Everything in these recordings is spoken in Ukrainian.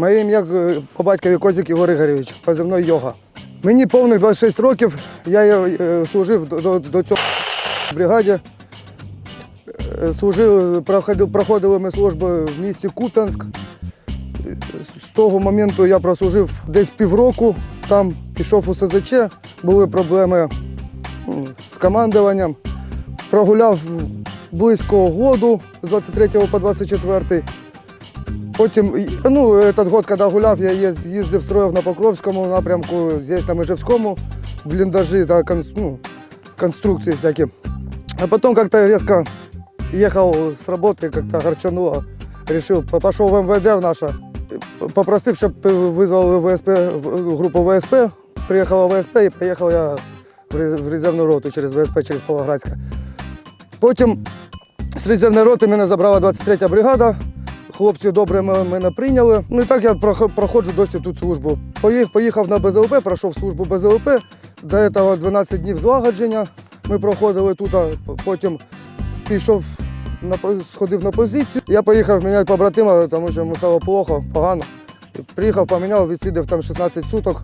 Моє ім'я е, по батькові Козик Ігор Ігоревич, позивной йога. Мені повних 26 років, я е, служив до, до, цього бригаді. Е, Служив, проходив, проходили ми службу в місті Куп'янськ. Е, З того моменту я прослужив десь півроку, там пішов у СЗЧ, були проблеми з командуванням. Прогуляв близько году з 23 по 24. Потім, ну, этот год, коли гуляв, я їздив, строїв на Покровському напрямку, здесь на Межевському, бліндажі та ну, конструкції всякі. А потом как-то резко ехал с работы, как-то горчануло. По- пошел в МВД в наше. Попросив, щоб визвали ВСП, групу ВСП. Приїхала ВСП і поїхав я в резервну роту через ВСП, через Павлоградська. Потім з резервної роти мене забрала 23-я бригада. Хлопці добре мене прийняли. Ну і так я проходжу досі тут службу. Поїхав на БЗЛП, пройшов службу БЗЛП. До цього 12 днів злагодження. Ми проходили тут, а потім пішов на сходив на позицію. Я поїхав міняти побратима, тому що йому стало плохо, погано. Приїхав, поміняв, відсидів там 16 суток.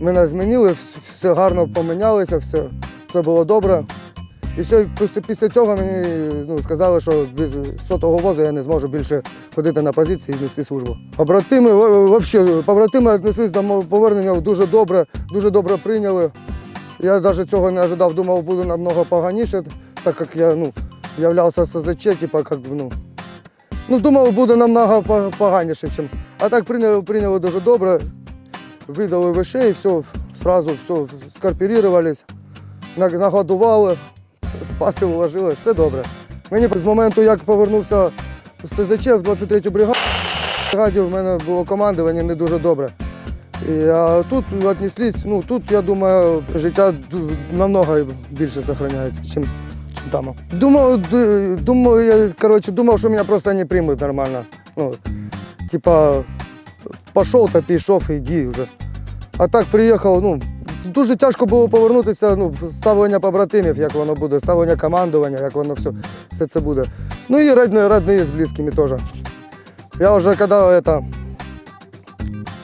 Мене змінили, все гарно помінялися, все, все було добре. І все, після, цього мені ну, сказали, що без сотого возу я не зможу більше ходити на позиції і нести службу. Побратими, взагалі, побратими віднеслись до мого повернення дуже добре, дуже добре прийняли. Я навіть цього не ожидав, думав, буде намного поганіше, так як я ну, являвся СЗЧ, типа, би, ну, ну, думав, буде намного поганіше, чим. А так прийняли, прийняли дуже добре, видали вище і все, сразу все, скорпірувались, нагодували, спати вложили, все добре. Мені з моменту, як повернувся з СЗЧ в 23-ю бригаду, бригаді в мене було командування не дуже добре. І, а тут віднеслись, ну тут, я думаю, життя намного більше зберігається, ніж, там. Думав, думав, я, коротше, думав, що мене просто не приймуть нормально. Ну, типа, пішов та пішов, іди вже. А так приїхав, ну, дуже тяжко було повернутися, ну, ставлення побратимів, як воно буде, ставлення командування, як воно все, все це буде. Ну і родні, родні з близькими теж. Я вже коли это,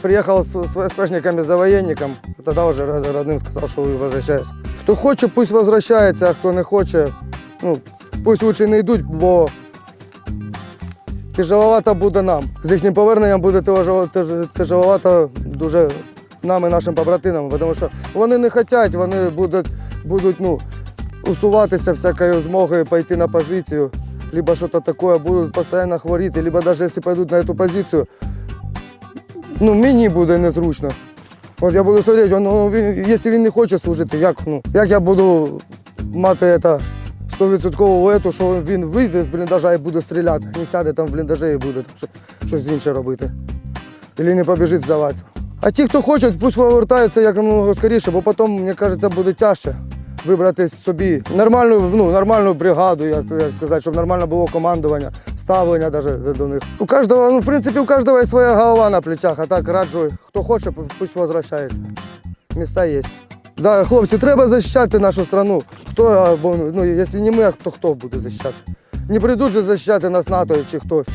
приехал с, с за военником, тогда уже род- родным сказал, что возвращаюсь. Хто хоче, пусть возвращається, а хто не хоче, ну, пусть лучше не йдуть, бо тяжеловато буде нам. З їхнім поверненням буде тяжело- тяжеловато дуже нам і нашим побратимам, тому що вони не хочуть, вони будуть, будуть ну, усуватися всякою змогою пойти на позицію, либо щось таке, будуть постійно хворіти, либо навіть якщо пойдуть на цю позицію, ну, мені буде незручно. От я буду сидіти, ну, він, якщо він не хоче служити, як, ну, як я буду мати це 100% ету, що він вийде з бліндажа і буде стріляти, не сяде там в бліндажі і буде там, щось інше робити. Або не побіжить здаватися. А ті, хто хоче, пусть повертаються якомога скоріше, бо потім, мені кажеться, буде тяжче вибрати собі нормальну, ну, нормальну бригаду, як, як сказати, щоб нормально було командування, ставлення навіть до них. У кожного, ну, в принципі, у кожного є своя голова на плечах, а так раджу, хто хоче, пусть возвращається. Міста є. Да, хлопці, треба захищати нашу страну. Хто, або, ну, якщо не ми, то хто буде захищати? Не прийдуть же захищати нас НАТО чи хтось.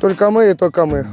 Тільки ми і тільки ми.